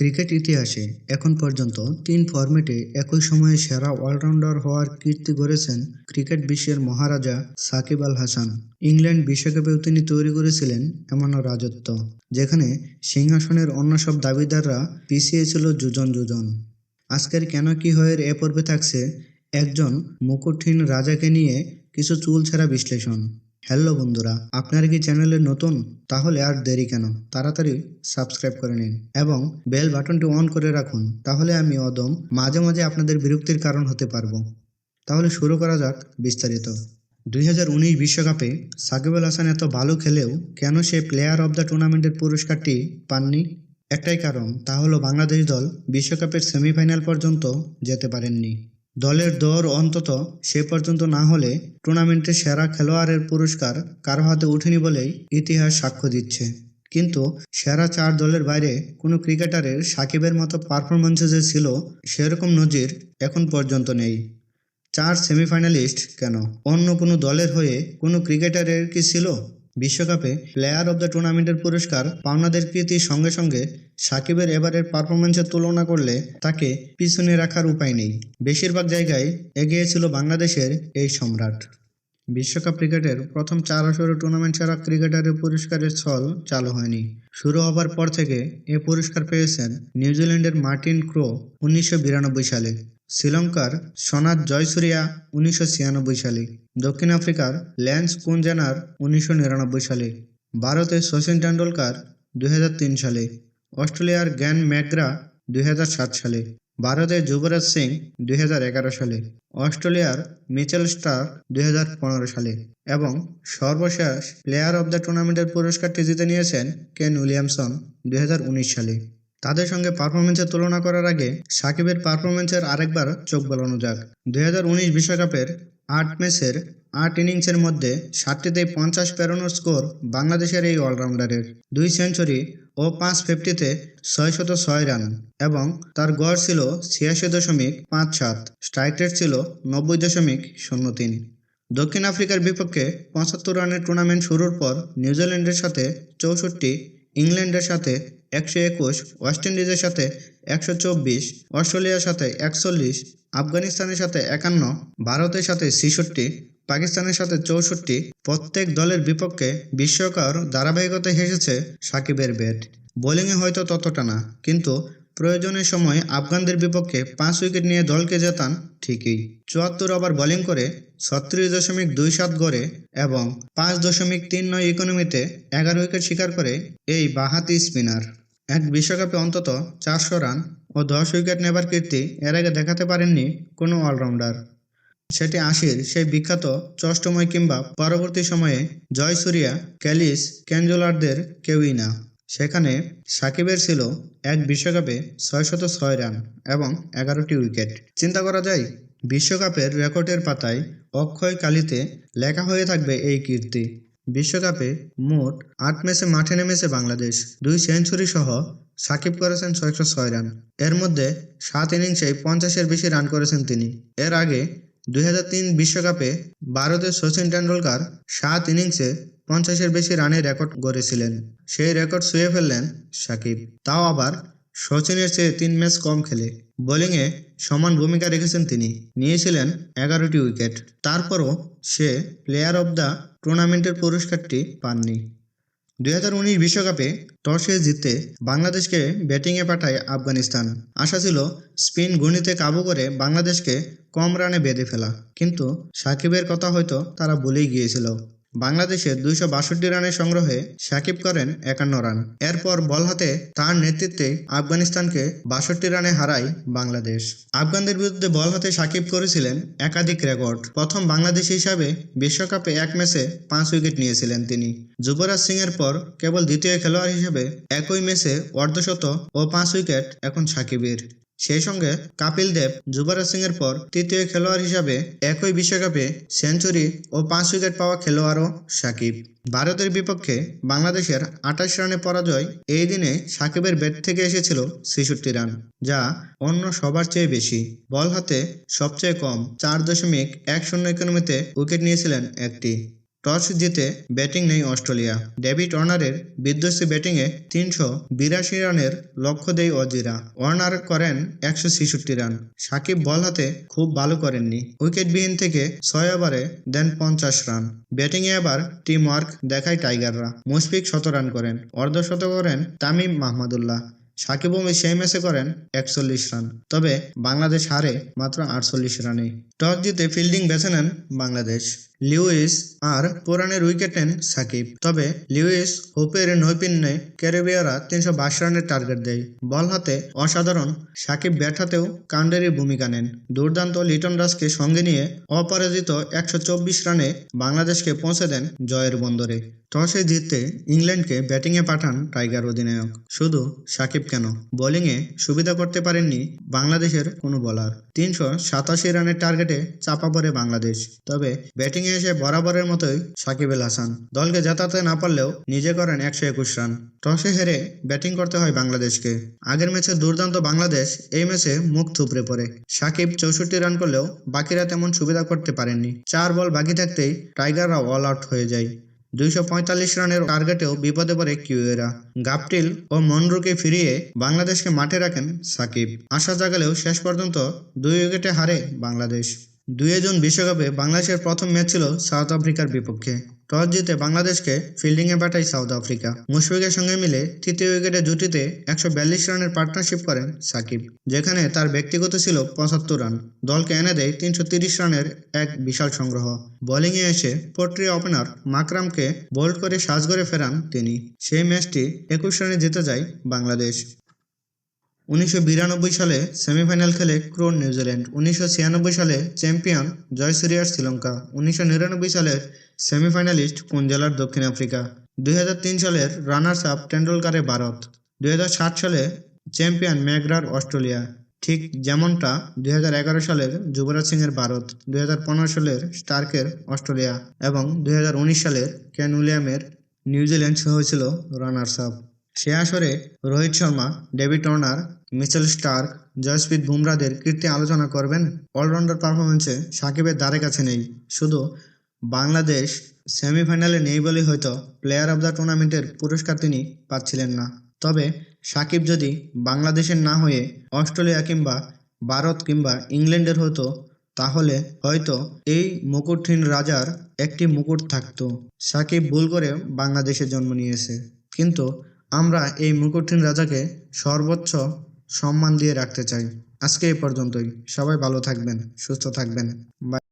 Cricket ইতিহাসে এখন পর্যন্ত তিন ফরম্যাটে একই সময়ে সেরা অলরাউন্ডার হওয়ার কীর্তি গড়েছেন ক্রিকেট বিশ্বের মহারাজা সাকিব আল হাসান। ইংল্যান্ড বিশ্বকাপেও তিনি তৈরি করেছিলেন এমন রাজত্ব, যেখানে সিংহাসনের অন্য সব দাবিদাররা পিছিয়ে ছিল যুজন যুজন আজকের কেন কি হয়ের এ পর্বে থাকছে একজন মুকুটহীন রাজাকে নিয়ে কিছু চুলছেরা বিশ্লেষণ। হ্যালো বন্ধুরা, আপনারা কি চ্যানেলে নতুন? তাহলে আর দেরি কেন? তাড়াতাড়ি সাবস্ক্রাইব করে নিন এবং বেল বাটনটি অন করে রাখুন, তাহলে আমি অদম মাঝে মাঝে আপনাদের বিরক্তির কারণ হতে পারব। তাহলে শুরু করা যাক বিস্তারিত। দুই বিশ্বকাপে সাকিব আল হাসান এত ভালো খেলেও কেন সে প্লেয়ার অব দ্য টুর্নামেন্টের পুরস্কারটি পাননি? একটাই কারণ, তা হলো বাংলাদেশ দল বিশ্বকাপের সেমিফাইনাল পর্যন্ত যেতে পারেননি। দলের দৌড় অন্তত সে পর্যন্ত না হলে টুর্নামেন্টের সেরা খেলোয়াড়ের পুরস্কার কারও হাতে ওঠেনি বলেই ইতিহাস সাক্ষ্য দিচ্ছে। কিন্তু সেরা চার দলের বাইরে কোনো ক্রিকেটারের সাকিবের মতো পারফরমেন্স যে ছিল সেরকম নজির এখন পর্যন্ত নেই। চার সেমিফাইনালিস্ট কেন? অন্য কোনো দলের হয়ে কোনো ক্রিকেটারের কি ছিল? বিশ্বকাপে প্লেয়ার অব দ্য টুর্নামেন্টের পুরস্কার পাওনাদের কীর্তির সঙ্গে সঙ্গে সাকিবের এবারের পারফরমেন্সের তুলনা করলে তাকে পিছনে রাখার উপায় নেই। বেশিরভাগ জায়গায় এগিয়ে ছিল বাংলাদেশের এই সম্রাট। বিশ্বকাপ ক্রিকেটের প্রথম চার আসরে টুর্নামেন্ট ছাড়া ক্রিকেটারের পুরস্কারের ছল চালু হয়নি। শুরু হবার পর থেকে এ পুরস্কার পেয়েছেন নিউজিল্যান্ডের মার্টিন ক্রো উনিশশো বিরানব্বই সালে। শ্রীলঙ্কার সনাত জয়সুরিয়া উনিশশো ছিয়ানব্বই সালে, দক্ষিণ আফ্রিকার ল্যান্স কুনজানার উনিশশো নিরানব্বই সালে ভারতের সচিন টেন্ডুলকার দুই সালে, অস্ট্রেলিয়ার গ্যান ম্যাকগ্রা দুই সালে ভারতের যুবরাজ সিং দুই হাজার এগারো সালে, অস্ট্রেলিয়ার মিচেল স্টার দুই সালে এবং সর্বশেষ প্লেয়ার অব দ্য টুর্নামেন্টের পুরস্কারটি জিতে নিয়েছেন কেন উইলিয়ামসন দুই হাজার উনিশ সালে। তাদের সঙ্গে পারফরমেন্সের তুলনা করার আগে সাকিবের পারফরমেন্সের আরেকবার চোখ বলানো যাক। দুই বিশ্বকাপের আট ম্যাচের আট ইনিংসের মধ্যে সাতটিতেই পঞ্চাশ পেরোনোর স্কোর বাংলাদেশের এই অলরাউন্ডারের দুই সেঞ্চুরি ও পাঁচ ফিফটিতে ছয় শত ছয় রান এবং তার গড় ছিল ছিয়াশি দশমিক পাঁচ সাত স্ট্রাইক রেট ছিল নব্বই দশমিক শূন্য তিন। দক্ষিণ আফ্রিকার বিপক্ষে পঁচাত্তর রানের টুর্নামেন্ট শুরুর পর নিউজিল্যান্ডের সাথে চৌষট্টি, ইংল্যান্ডের সাথে একশো একুশ, ওয়েস্ট ইন্ডিজের সাথে একশো চব্বিশ, অস্ট্রেলিয়ার সাথে একচল্লিশ, আফগানিস্তানের সাথে একান্ন, ভারতের সাথে ছেষট্টি, পাকিস্তানের সাথে চৌষট্টি, প্রত্যেক দলের বিপক্ষে বিশ্বকার ধারাবাহিকতায় হেসেছে সাকিবের ব্যাট। বোলিংয়ে হয়তো ততটা না, কিন্তু প্রয়োজনের সময় আফগানদের বিপক্ষে পাঁচ উইকেট নিয়ে দলকে জেতান ঠিকই। চুয়াত্তর ওভার বোলিং করে ছত্রিশ দশমিক দুই সাত গড়ে এবং পাঁচ দশমিক তিন নয় ইকোনমিতে এগারো উইকেট শিকার করে এই বাহাতি স্পিনার। এক বিশ্বকাপে অন্তত চারশো রান ও দশ উইকেট নেবার কীর্তি এর আগে দেখাতে পারেননি কোনো অলরাউন্ডার। সেটি আশির সেই বিখ্যাত চষ্টময় কিংবা পরবর্তী সময়ে জয়সুরিয়া ক্যালিস ক্যানজোলারদের কেউই না। সেখানে সাকিবের ছিল এক বিশ্বকাপে ছয়শত ছয় রান এবং এগারোটি উইকেট। চিন্তা করা যায়, বিশ্বকাপের রেকর্ডের পাতায় অক্ষয় কালিতে লেখা হয়ে থাকবে এই কীর্তি। বিশ্বকাপে মোট আট ম্যাচে মাঠে নেমেছে বাংলাদেশ। দুই সেঞ্চুরি সহ সাকিব করেছেন ছয়শো ছয় রান। এর মধ্যে সাত ইনিংসে পঞ্চাশের বেশি রান করেছেন তিনি। এর আগে দুই বিশ্বকাপে ভারতের সচিন টেন্ডুলকার সাত ইনিংসে পঞ্চাশের বেশি রানের রেকর্ড গড়েছিলেন। সেই রেকর্ড ছুঁয়ে ফেললেন সাকিব। তাও আবার সচিনের চেয়ে তিন ম্যাচ কম খেলে। বোলিংয়ে সমান ভূমিকা রেখেছেন তিনি। নিয়েছিলেন এগারোটি উইকেট। তারপরও সে প্লেয়ার অব দ্য টুর্নামেন্টের পুরস্কারটি পাননি। দুই হাজার উনিশ বিশ্বকাপে টসে জিতে বাংলাদেশকে ব্যাটিংয়ে পাঠায় আফগানিস্তান। আশা ছিল স্পিন গণিতে কাবু করে বাংলাদেশকে কম রানে বেঁধে ফেলা। কিন্তু সাকিবের কথা হয়তো তারা বলেই গিয়েছিল। বাংলাদেশের দুইশো বাষট্টি রানের সংগ্রহে সাকিব করেন একান্ন রান। এরপর বল হাতে তার নেতৃত্বে আফগানিস্তানকে বাষট্টি রানে হারায় বাংলাদেশ। আফগানদের বিরুদ্ধে বল হাতে সাকিব করেছিলেন একাধিক রেকর্ড। প্রথম বাংলাদেশ হিসাবে বিশ্বকাপে এক ম্যাচে পাঁচ উইকেট নিয়েছিলেন তিনি। যুবরাজ সিং এর পর কেবল দ্বিতীয় খেলোয়াড় হিসেবে একই ম্যাচে অর্ধশত ও পাঁচ উইকেট এখন সাকিবের। সেই সঙ্গে কাপিল দেব যুবরাজ সিং এর পর তৃতীয় খেলোয়াড় হিসাবে একই বিশ্বকাপে সেঞ্চুরি ও পাঁচ উইকেট পাওয়া খেলোয়াড়ও সাকিব। ভারতের বিপক্ষে বাংলাদেশের আঠাশ রানে পরাজয় এই দিনে সাকিবের ব্যাট থেকে এসেছিল ছেষট্টি রান, যা অন্য সবার চেয়ে বেশি। বল হাতে সবচেয়ে কম চার দশমিক এক শূন্য ইকোনমিতে উইকেট নিয়েছিলেন একটি। টস জিতে ব্যাটিং নেই অস্ট্রেলিয়া। ডেভিড ওয়ার্নারের বিধ্বস্ত ব্যাটিংয়ে তিনশো বিরাশি রানের লক্ষ্য দেয় অজিরা। ওয়ার্নার করেন একশো ছেষট্টি রান। সাকিব বল হাতে খুব ভালো করেননি। উইকেটবিহীন থেকে ছয় ওভারে দেন পঞ্চাশ রান। ব্যাটিংয়ে এবার টিম ওয়ার্ক দেখায় টাইগাররা। মুশফিক শত রান করেন অর্ধশত করেন তামিম মাহমুদুল্লাহ সাকিব সেই ম্যাচে করেন একচল্লিশ রান। তবে বাংলাদেশ হারে মাত্র আটচল্লিশ রানে টস জিতে ফিল্ডিং বেছে নেন বাংলাদেশ। লিউইস আর পুরানের উইকেট নেন সাকিব। তবে লিউইস হোপের নৈপুণ্যে ক্যারিবিয়ারা তিনশো বাইশ রানের টার্গেট দেয়। বল হাতে অসাধারণ সাকিব ব্যাট হাতেও কাণ্ডেরই ভূমিকা নেন। দুর্দান্ত লিটন দাসকে সঙ্গে নিয়ে অপরাজিত একশো চব্বিশ রানে বাংলাদেশকে পৌঁছে দেন জয়ের বন্দরে। টসে জিততে ইংল্যান্ডকে ব্যাটিংয়ে পাঠান টাইগার অধিনায়ক। শুধু সাকিব কেন, বোলিংয়ে সুবিধা করতে পারেননি বাংলাদেশের কোনো বোলার। তিনশো সাতাশি রানের টার্গেটে চাপা পড়ে বাংলাদেশ। তবে ব্যাটিংয়ে এসে বরাবরের মতোই সাকিব আল হাসান। দলকে জেতাতে না পারলেও নিজে করেন একশো একুশ রান। টসে হেরে ব্যাটিং করতে হয় বাংলাদেশকে। আগের ম্যাচে দুর্দান্ত বাংলাদেশ এই ম্যাচে মুখ থুপড়ে পড়ে। সাকিব চৌষট্টি রান করলেও বাকিরা তেমন সুবিধা করতে পারেননি। চার বল বাকি থাকতেই টাইগাররা অল আউট হয়ে যায়। দুইশো পঁয়তাল্লিশ রানের টার্গেটেও বিপদে পড়ে কিউয়েরা। গাপটিল ও মনরুকে ফিরিয়ে বাংলাদেশকে মাঠে রাখেন সাকিব। আশা জাগালেও শেষ পর্যন্ত দুই উইকেটে হারে বাংলাদেশ। দুই জুন বিশ্বকাপে বাংলাদেশের প্রথম ম্যাচ ছিল সাউথ আফ্রিকার বিপক্ষে। টস জিতে বাংলাদেশকে ফিল্ডিংয়ে পাঠায় সাউথ আফ্রিকা। মুশফিকের সঙ্গে মিলে তৃতীয় উইকেটে জুটিতে একশো বিয়াল্লিশ রানের পার্টনারশিপ করেন সাকিব, যেখানে তার ব্যক্তিগত ছিল পঁচাত্তর রান। দলকে এনে দেয় তিনশো রানের এক বিশাল সংগ্রহ। বোলিংয়ে এসে পোট্রি ওপেনার মাকরামকে বোল্ড করে সাজগড়ে ফেরান তিনি। সেই ম্যাচটি একুশ রানে জিতে যায় বাংলাদেশ। উনিশশো বিরানব্বই সালে সেমিফাইনাল খেলে ক্রোন নিউজিল্যান্ড, উনিশশো ছিয়ানব্বই সালে চ্যাম্পিয়ন জয়সুরিয়ার শ্রীলঙ্কা, উনিশশো নিরানব্বই সালের সেমিফাইনালিস্ট কুঞ্জেলার দক্ষিণ আফ্রিকা, দুই হাজার তিন সালের রানার্স আপ টেন্ডুলকারে ভারত দু হাজার সাত সালে চ্যাম্পিয়ন ম্যাগরার অস্ট্রেলিয়া, ঠিক যেমনটা দুই হাজার এগারো সালের যুবরাজ সিংয়ের ভারত, দুই হাজার পনেরো সালের স্টার্কের অস্ট্রেলিয়া এবং দুই হাজার উনিশ সালের কেন উইলিয়ামের নিউজিল্যান্ড সহ ছিল রানার্স আপ। সে আসরে Rohit Sharma, David Warner Mitchell Starc, Jasprit বুমরাদের কীর্তি আলোচনা করবেন। অলরাউন্ডার পারফরমেন্সে সাকিবের দ্বারে কাছে নেই। শুধু বাংলাদেশ সেমিফাইনালে নেই বলেই হয়তো প্লেয়ার অব দ্য টুর্নামেন্টের পুরস্কার তিনি পাচ্ছিলেন না। তবে সাকিব যদি বাংলাদেশের না হয়ে অস্ট্রেলিয়া কিংবা ভারত কিংবা ইংল্যান্ডের হতো, তাহলে হয়তো এই মুকুটহীন রাজার একটি মুকুট থাকতো। সাকিব ভুল করে বাংলাদেশে জন্ম নিয়েছে। কিন্তু আমরা এই মুকুটহীন রাজাকে সর্বোচ্চ সম্মান দিয়ে রাখতে চাই। আজকে এই পর্যন্তই। সবাই ভালো থাকবেন, সুস্থ থাকবেন। বাই